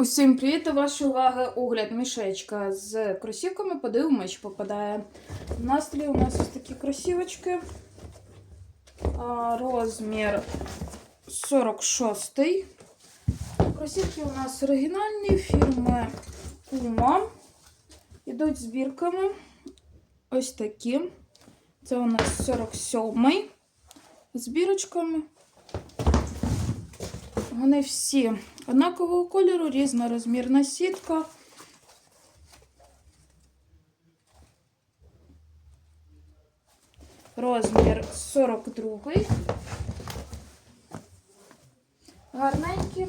Усім привіт! До вашої уваги огляд мішечка з кросівками. Подивимось, що попадає. На столі у нас ось такі кросівочки. Розмір 46. Кросівки у нас оригінальні фірми Puma. Ідуть збірками. Ось такі. Це у нас 47 збірочками. Вони всі однакового кольору, різна розмірна сітка. Розмір 42. Гарненькі,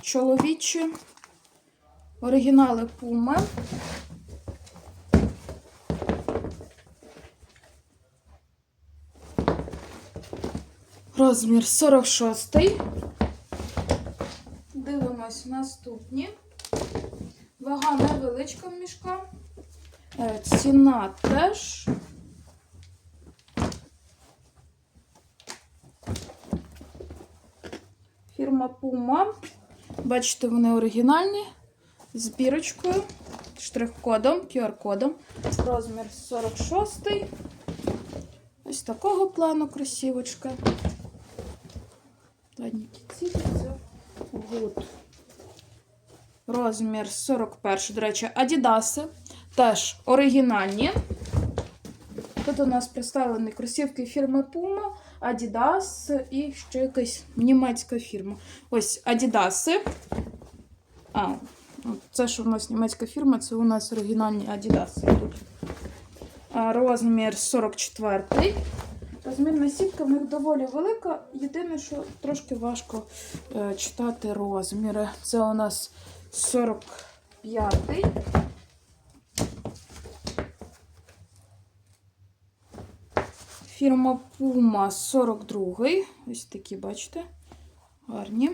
чоловічі, оригінали Puma. Розмір 46. Дивимось наступні. Вага невеличка в мішка. Е, Ціна теж. Фірма Puma. Бачите, вони оригінальні. З бірочкою, штрих-кодом, QR-кодом. Розмір 46. Ось такого плану красивочка. Ладненькі ціпляться. Гуд. Розмір 41. До речі, Адідаси. Теж оригінальні. Тут у нас представлені кросівки фірми Puma, Adidas і ще якась німецька фірма. Ось Адідаси. А, це що у нас німецька фірма, це у нас оригінальні Адідаси. Розмір 44. Розмірна сітка в них доволі велика. Єдине, що трошки важко е, читати розміри. Це у нас 45. Фірма Puma 42. Ось такі, бачите, гарні.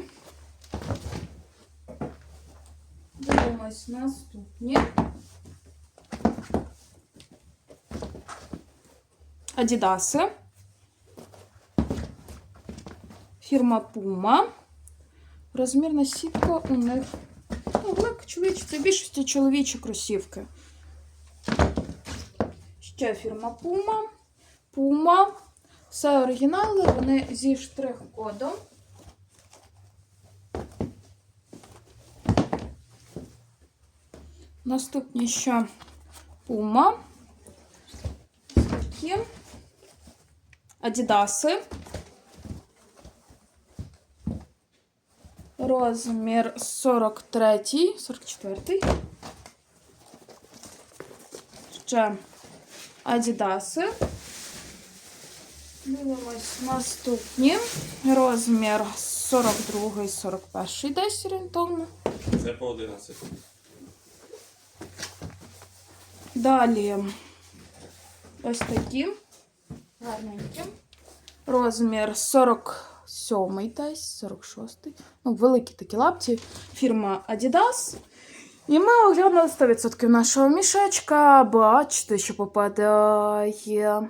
Дивимось наступні. Адідаси. Фірма Puma. Розмірна сітка у них. Ну, велика чоловічі, це більшості чоловічі кросівки. Ще фірма Puma. Puma. Все оригінали, вони зі штрих-кодом. Наступні ще Puma. Такі. Адідаси. Розмір 43, 44. Ще Адідаси. Дивимось наступні. Розмір 42, 41 десь орієнтовно. Це по 11. Далі ось такі гарненькі. Розмір 47 десь, 46. Ну, великі такі лапті. Фірма Adidas. І ми оглянули 100% нашого мішечка. Бачите, що попадає.